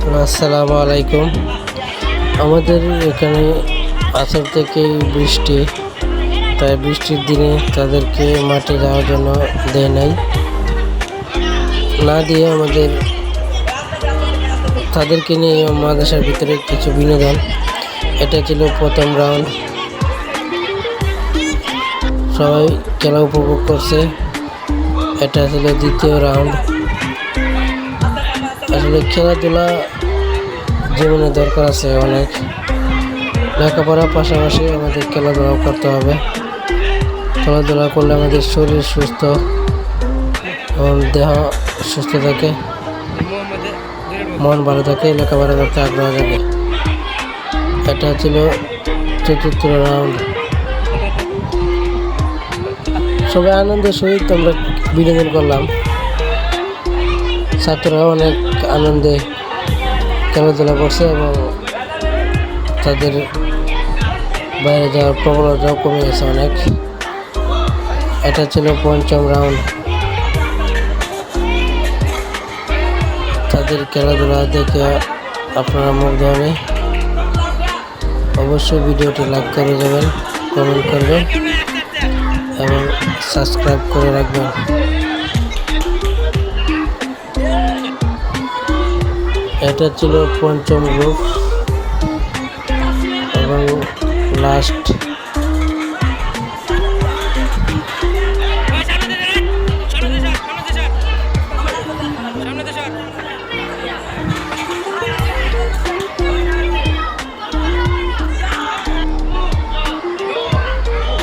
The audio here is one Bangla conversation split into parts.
আসসালামু আলাইকুম। আমাদের এখানে আসর থেকে বৃষ্টি, তাই বৃষ্টির দিনে তাদেরকে মাঠে যাওয়ার জন্য দেয় নাই। না দিয়ে আমাদের তাদেরকে নিয়ে মাদ্রাসার ভিতরে কিছু বিনোদন। এটা ছিল প্রথম রাউন্ড। সবাই খেলা উপভোগ করছে। এটা ছিল দ্বিতীয় রাউন্ড। আসলে খেলাধুলা জীবনে দরকার আছে অনেক। লেখাপড়ার পাশাপাশি আমাদের খেলাধুলাও করতে হবে। খেলাধুলা করলে আমাদের শরীর সুস্থ এবং দেহ সুস্থ থাকে। মন ভালো থাকে, লেখাপড়া করতে আগ্রহ থাকে এটা ছিল চতুর্থ রাউন্ড। সবাই আনন্দের সহিত আমরা বিনোদন করলাম। ছাত্ররা অনেক আনন্দে খেলাধুলা করছে এবং তাদের বাইরে যাওয়ার প্রবণতাও কমে গেছে অনেক। এটা ছিল পঞ্চম রাউন্ড। তাদের খেলাধুলা দেখে আপনারা মুগ্ধ হবে। অবশ্যই ভিডিওটি লাইক করে যাবেন, কমেন্ট করবেন এবং সাবস্ক্রাইব করে রাখবেন। এটা ছিল পঞ্চম গ্রুপ এবং লাস্ট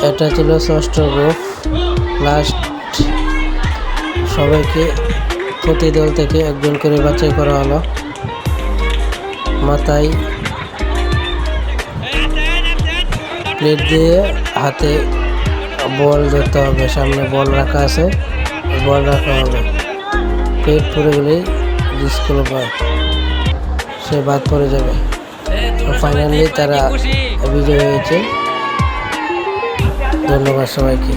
এটা ছিল ষষ্ঠ গ্রুপ লাস্ট সবাইকে প্রতি দল থেকে একজন করে বাছাই করা হলো। মাথায় প্লেট দিয়ে হাতে বল ধরতে হবে। সামনে বল রাখা আছে। বল রাখা হবে। প্লেট পড়ে গেলেই পায় সে বাদ পড়ে যাবে। ফাইনালি তারা বিজয় হয়েছে। ধন্যবাদ সবাইকে।